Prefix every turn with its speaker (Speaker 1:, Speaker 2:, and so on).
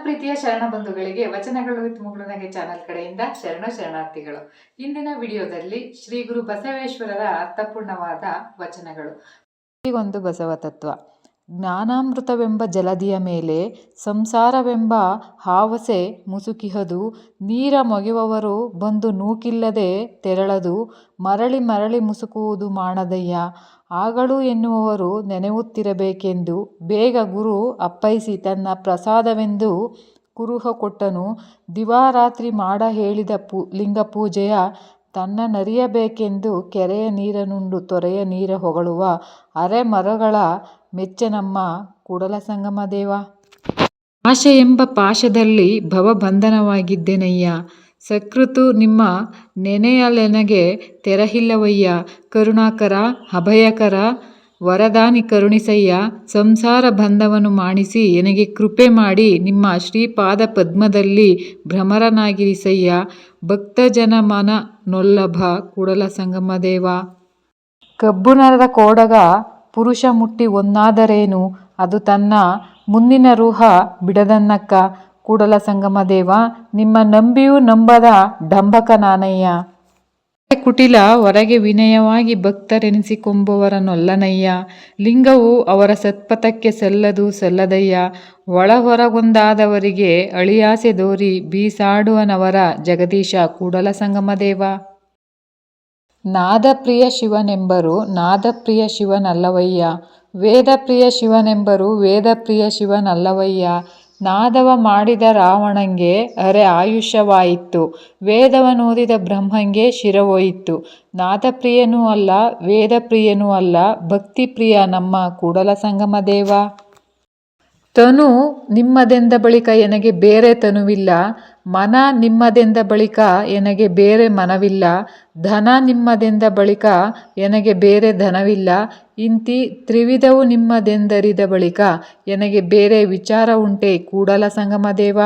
Speaker 1: ಪ್ರೀತಿಯ ಶರಣ ಬಂಧುಗಳಿಗೆ ವಚನಗಳು ವಿತ್ ಮುಗುಳುನಗೆ ಚಾನೆಲ್ ಕಡೆಯಿಂದ ಶರಣ ಶರಣಾರ್ಥಿಗಳು. ಇಂದಿನ ವಿಡಿಯೋದಲ್ಲಿ ಶ್ರೀ ಗುರು ಬಸವೇಶ್ವರರ ಅರ್ಥಪೂರ್ಣವಾದ ವಚನಗಳು. ಒಂದು ಬಸವ ತತ್ವ. ಜ್ಞಾನಾಮೃತವೆಂಬ ಜಲದಿಯ ಮೇಲೆ ಸಂಸಾರವೆಂಬ ಹಾವಸೆ ಮುಸುಕಿಹದು, ನೀರ ಮೊಗೆವವರು ಬಂದು ನೂಕಿಲ್ಲದೆ ತೆರಳದು, ಮರಳಿ ಮರಳಿ ಮುಸುಕುವುದು ಮಾಡದಯ್ಯ ಆಗಳು ಎನ್ನುವವರು ನೆನೆಯುತ್ತಿರಬೇಕೆಂದು ಬೇಗ ಗುರು ಅಪ್ಪೈಸಿ ತನ್ನ ಪ್ರಸಾದವೆಂದು ಕುರುಹ ಕೊಟ್ಟನು. ದಿವಾರಾತ್ರಿ ಮಾಡ ಹೇಳಿದ ಪೂ, ಲಿಂಗ ಪೂಜೆಯ ತನ್ನ ನರಿಯಬೇಕೆಂದು ಕೆರೆಯ ನೀರನುಂಡು ತೊರೆಯ ನೀರ ಹೊಗಳುವ ಅರೆ ಮರಗಳ ಮೆಚ್ಚನಮ್ಮ ಕೂಡಲ ಸಂಗಮ ದೇವ. ಆಶೆ ಎಂಬ ಪಾಶದಲ್ಲಿ ಭವಬಂಧನವಾಗಿದ್ದೆನಯ್ಯ. ಸಕೃತು ನಿಮ್ಮ ನೆನೆಯಲೆನಗೆ ತೆರಹಿಲ್ಲವಯ್ಯ. ಕರುಣಾಕರ, ಅಭಯಕರ, ವರದಾನಿ ಕರುಣಿಸಯ್ಯ. ಸಂಸಾರ ಬಂಧವನ್ನು ಮಾಣಿಸಿ ನನಗೆ ಕೃಪೆ ಮಾಡಿ ನಿಮ್ಮ ಶ್ರೀಪಾದ ಪದ್ಮದಲ್ಲಿ ಭ್ರಮರನಾಗಿರಿಸಯ್ಯ. ಭಕ್ತಜನ ಮನ ನೊಲ್ಲಭ ಕೂಡಲ ಸಂಗಮದೇವ ಕಬ್ಬುನರದ ಕೋಡಗ ಪುರುಷ ಮುಟ್ಟಿ ಒಂದಾದರೇನು ಅದು ತನ್ನ ಮುಂದಿನ ರೂಹ ಬಿಡದನ್ನಕ್ಕ. ಕೂಡಲ ಸಂಗಮ ದೇವ, ನಿಮ್ಮ ನಂಬಿಯೂ ನಂಬದ ಡಂಬಕ ನಾನಯ್ಯ. ಕುಟಿಲ, ಹೊರಗೆ ವಿನಯವಾಗಿ ಭಕ್ತರೆನಿಸಿಕೊಂಬವರನೊಲ್ಲನಯ್ಯ. ಲಿಂಗವು ಅವರ ಸತ್ಪಥಕ್ಕೆ ಸಲ್ಲದು ಸಲ್ಲದಯ್ಯ. ಒಳ ಹೊರಗೊಂದಾದವರಿಗೆ ಅಳಿಯಾಸೆ ದೋರಿ ಬೀಸಾಡುವನವರ ಜಗದೀಶ ಕೂಡಲ ಸಂಗಮ ದೇವ. ನಾದಪ್ರಿಯ ಶಿವನೆಂಬರು ನಾದಪ್ರಿಯ ಶಿವನಲ್ಲವಯ್ಯ. ವೇದಪ್ರಿಯ ಶಿವನೆಂಬರು ವೇದಪ್ರಿಯ ಶಿವನಲ್ಲವಯ್ಯ. ನಾದವ ಮಾಡಿದ ರಾವಣಂಗೆ ಅರೆ ಆಯುಷ್ಯವಾಯಿತು ವೇದವನೋದಿದ ಬ್ರಹ್ಮಂಗೆ ಶಿರವೋಯಿತು ನಾದಪ್ರಿಯನೂ ಅಲ್ಲ, ವೇದಪ್ರಿಯನೂ ಅಲ್ಲ, ಭಕ್ತಿಪ್ರಿಯ ನಮ್ಮ ಕೂಡಲ ಸಂಗಮ ದೇವ. ತನು ನಿಮ್ಮದೆಂದ ಬಳಿಕ ಎನಗೆ ಬೇರೆ ತನುವಿಲ್ಲ, ಮನ ನಿಮ್ಮದೆಂದ ಬಳಿಕ ಎನಗೆ ಬೇರೆ ಮನವಿಲ್ಲ, ಧನ ನಿಮ್ಮದೆಂದ ಬಳಿಕ ಎನಗೆ ಬೇರೆ ಧನವಿಲ್ಲ, ಇಂತಿ ತ್ರಿವಿಧವು ನಿಮ್ಮದೆಂದರಿದ ಬಳಿಕ ಎನಗೆ ಬೇರೆ ವಿಚಾರ ಉಂಟೆ ಕೂಡಲ ಸಂಗಮ ದೇವ.